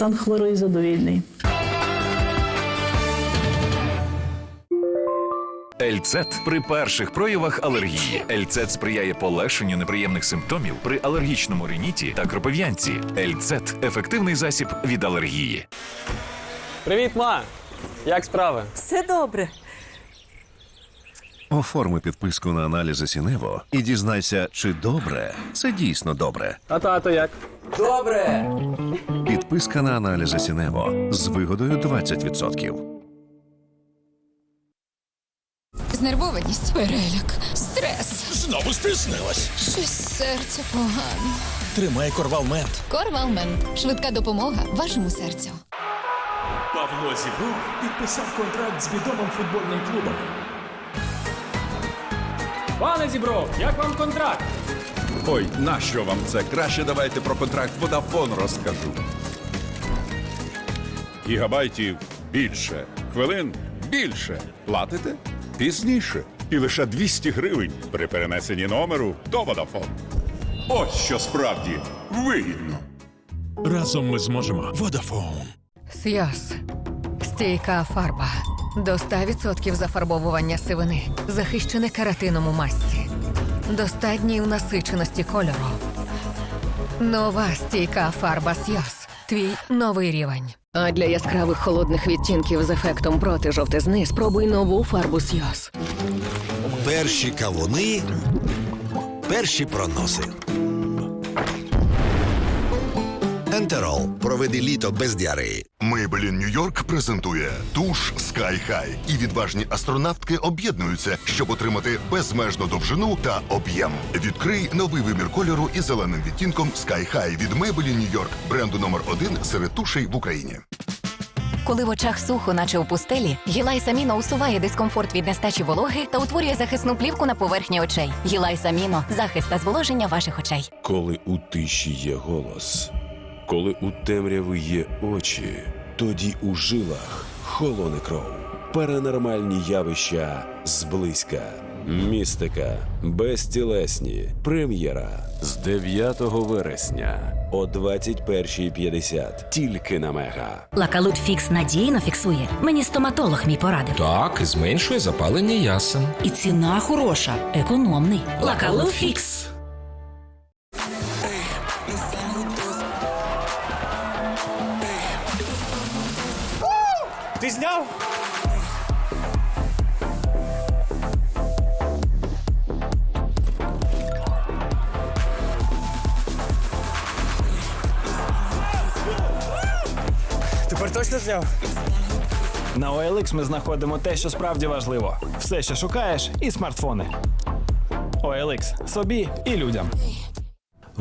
стан хворої задовільний. Ельцет при перших проявах алергії. Ельцет сприяє полегшенню неприємних симптомів при алергічному риніті та кропив'янці. Ельцет ефективний засіб від алергії. Привіт, ма! Як справи? Все добре. Оформи підписку на аналізи Сінево і дізнайся, чи добре це дійсно добре. А тато як? Підписка на аналізи Сінево з вигодою 20%. Знервованість, переляк, стрес. Знову стиснилась. Щось серце погано. Тримай корвалмент. Корвалмент. Швидка допомога вашому серцю. Павло Зібров підписав контракт з відомим футбольним клубом. Пане Зібров, як вам контракт? Ой, нащо вам це? Краще давайте про контракт Водафон розкажу. Гігабайтів більше, хвилин більше. Платите пізніше. І лише 200 гривень при перенесенні номеру до Водафон. Ось що справді вигідно. Разом ми зможемо. Водафон. Сйоз. Стійка фарба. До 100% зафарбовування сивини. Захищене кератином у масці. Достатньої насиченості кольору. Нова стійка фарба Сйоз. Твій новий рівень. А для яскравих холодних відтінків з ефектом проти жовтизни спробуй нову фарбу Сйоз. Перші кавуни, перші проноси. Ентерол. Проведи літо без діареї. Maybelline Нью-Йорк презентує туш Sky High. І відважні астронавтки об'єднуються, щоб отримати безмежну довжину та об'єм. Відкрий новий вимір кольору із зеленим відтінком Sky High від Maybelline Нью-Йорк, бренду номер один серед тушей в Україні. Коли в очах сухо, наче у пустелі, Гілай Саміно усуває дискомфорт від нестачі вологи та утворює захисну плівку на поверхні очей. Гілай Саміно захист та зволоження ваших очей. Коли у тиші є голос, коли у темряви є очі, тоді у жилах холоне кров. Паранормальні явища зблизька. Містика. Безтілесні. Прем'єра з 9 вересня о 21.50. Тільки на мега. Лакалут Фікс надійно фіксує. Мені стоматолог мій порадив. Так, зменшує запалення ясен. І ціна хороша, економний. Лакалут Фікс. Ти зняв? Тепер точно зняв? На OLX ми знаходимо те, що справді важливо. Все, що шукаєш, і смартфони. OLX. собі і людям.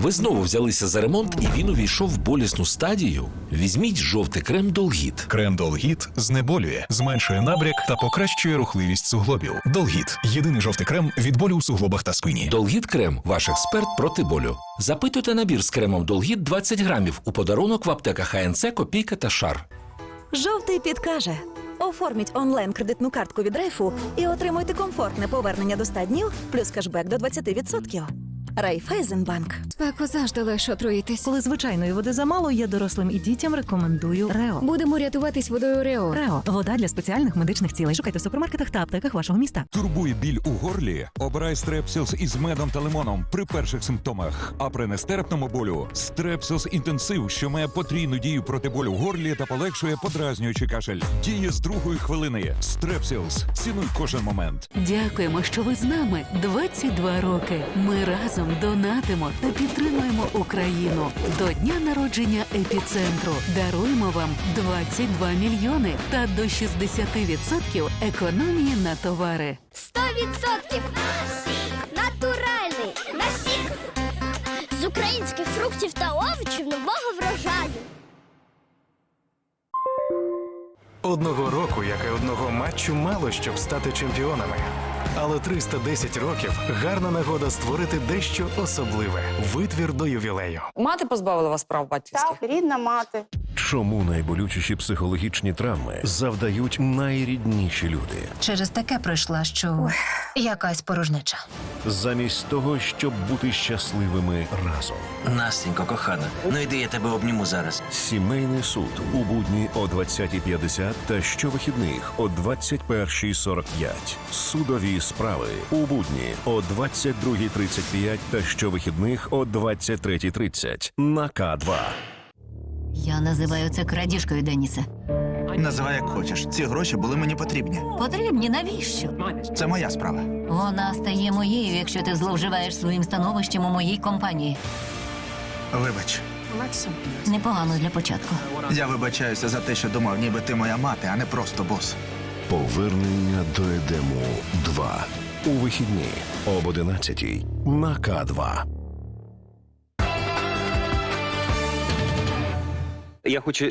Ви знову взялися за ремонт, і він увійшов в болісну стадію. Візьміть жовтий крем Долгіт. Крем Долгіт знеболює, зменшує набряк та покращує рухливість суглобів. Долгіт єдиний жовтий крем від болю у суглобах та спині. Долгіт крем ваш експерт проти болю. Запитуйте набір з кремом Долгіт 20 грамів у подарунок в аптеках ХНЦ, Копійка та Шар. Жовтий підкаже. Оформіть онлайн кредитну картку від Райфу і отримуйте комфортне повернення до 100 днів плюс кешбек до 20%. Райфайзенбанк. Спеку завжди легше отруїтись. Коли звичайної води замало, я дорослим і дітям рекомендую Рео. Будемо рятуватись водою Рео. Рео вода для спеціальних медичних цілей. Шукайте в супермаркетах та аптеках вашого міста. Турбує біль у горлі. Обирай стрепсілс із медом та лимоном при перших симптомах. А при нестерпному болю стрепсілс інтенсив, що має потрійну дію проти болю в горлі та полегшує подразнюючий кашель. Діє з другої хвилини. Стрепсілс. Цінуй кожен момент. Дякуємо, що ви з нами 22 роки. Ми разом донатимо та підтримуємо Україну. До дня народження епіцентру даруємо вам 22 мільйони та до 60% економії на товари. 100% натуральний насік з українських фруктів та овочів нового врожаю. Одного року, як і одного матчу, мало щоб стати чемпіонами. Але 310 років гарна нагода створити дещо особливе. Витвір до ювілею. Мати позбавила вас прав батьківських? Так, рідна мати. Чому найболючіші психологічні травми завдають найрідніші люди? Через таке пройшла, що якась порожнеча. Замість того, щоб бути щасливими разом. Настенько, кохана, ну йди, я тебе обніму зараз. Сімейний суд у будні о 20.50 та щовихідних о 21.45. Судові справи у будні о 22.35 та щовихідних о 23.30 на К2. Я називаю це крадіжкою, Денісе. Називай як хочеш. Ці гроші були мені потрібні. Потрібні навіщо? Це моя справа. Вона стає моєю, якщо ти зловживаєш своїм становищем у моїй компанії. Вибач, Непогано для початку. я вибачаюся за те, що думав, ніби ти моя мати, а не просто бос. Повернення до Едему 2. У вихідні об 11 на К2. Я хочу